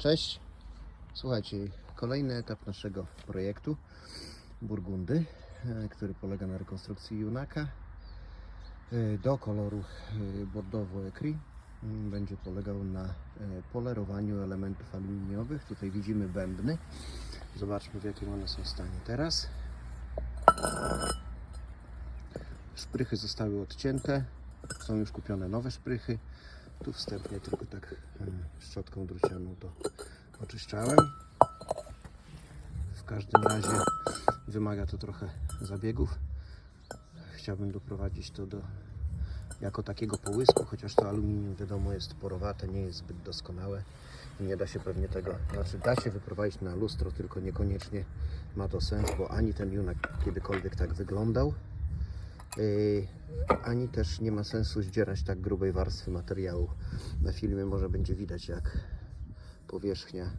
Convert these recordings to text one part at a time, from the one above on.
Cześć. Słuchajcie, kolejny etap naszego projektu Burgundy, e, który polega na rekonstrukcji Junaka e, do koloru e, bordowo-ekri. Mm, Będzie polegał na polerowaniu elementów aluminiowych. Tutaj widzimy bębny. Zobaczmy w jakim one są stanie teraz. Szprychy zostały odcięte. Są już kupione nowe szprychy. Tu wstępnie tylko tak e, szczotką drucianą to oczyszczałem. W każdym razie wymaga to trochę zabiegów. Chciałbym doprowadzić to do jako takiego połysku, chociaż to aluminium wiadomo jest porowate, nie jest zbyt doskonałe i nie da się pewnie tego, znaczy da się wyprowadzić na lustro, tylko niekoniecznie ma to sens, bo ani ten junak kiedykolwiek tak wyglądał, ani też nie ma sensu zdzierać tak grubej warstwy materiału. Na filmie może będzie widać jak powierzchnia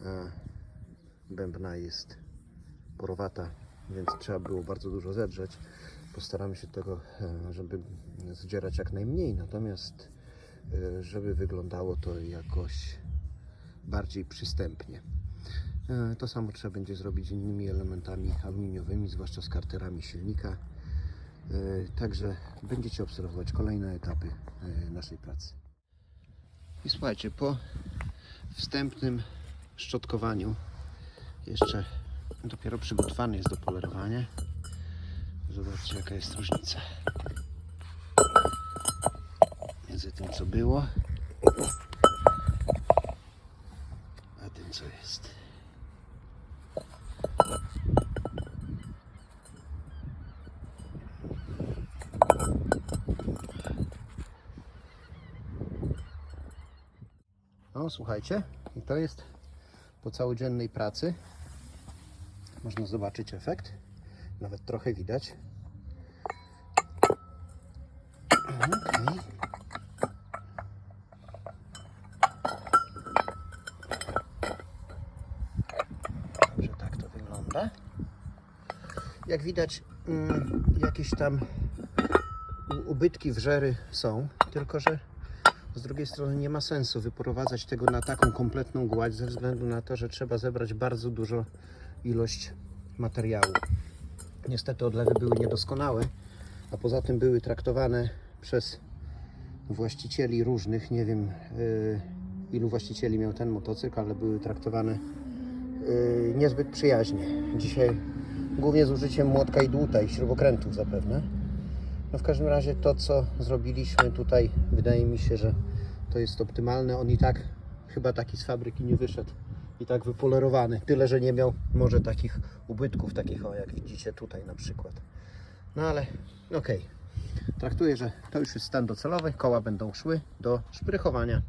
e, bębna jest porowata, więc trzeba było bardzo dużo zedrzeć. Postaramy się tego, e, żeby zdzierać jak najmniej, natomiast e, żeby wyglądało to jakoś bardziej przystępnie. E, To samo trzeba będzie zrobić z innymi elementami aluminiowymi, zwłaszcza z karterami silnika. E, Także będziecie obserwować kolejne etapy e, naszej pracy. I słuchajcie, po wstępnym szczotkowaniu, jeszcze dopiero przygotowany jest do polerowania. Zobaczcie jaka jest różnica między tym co było, a tym co jest. Słuchajcie, i to jest po całodziennej pracy. Można zobaczyć efekt. Nawet trochę widać. Okej. Dobrze, tak to wygląda. Jak widać, mm, jakieś tam ubytki wżery są, tylko że z drugiej strony nie ma sensu wyprowadzać tego na taką kompletną gładź ze względu na to, że trzeba zebrać bardzo dużo ilość materiału. Niestety odlewy były niedoskonałe, a poza tym były traktowane przez właścicieli różnych, nie wiem yy, ilu właścicieli miał ten motocykl, ale były traktowane yy, niezbyt przyjaźnie. Dzisiaj głównie z użyciem młotka i dłuta i śrubokrętów zapewne. No w każdym razie to, co zrobiliśmy tutaj, wydaje mi się, że to jest optymalne. On i tak chyba taki z fabryki nie wyszedł i tak wypolerowany. Tyle, że nie miał może takich ubytków, takich o jak widzicie tutaj na przykład. No ale okej. Traktuję, że to już jest stan docelowy. Koła będą szły do szprychowania.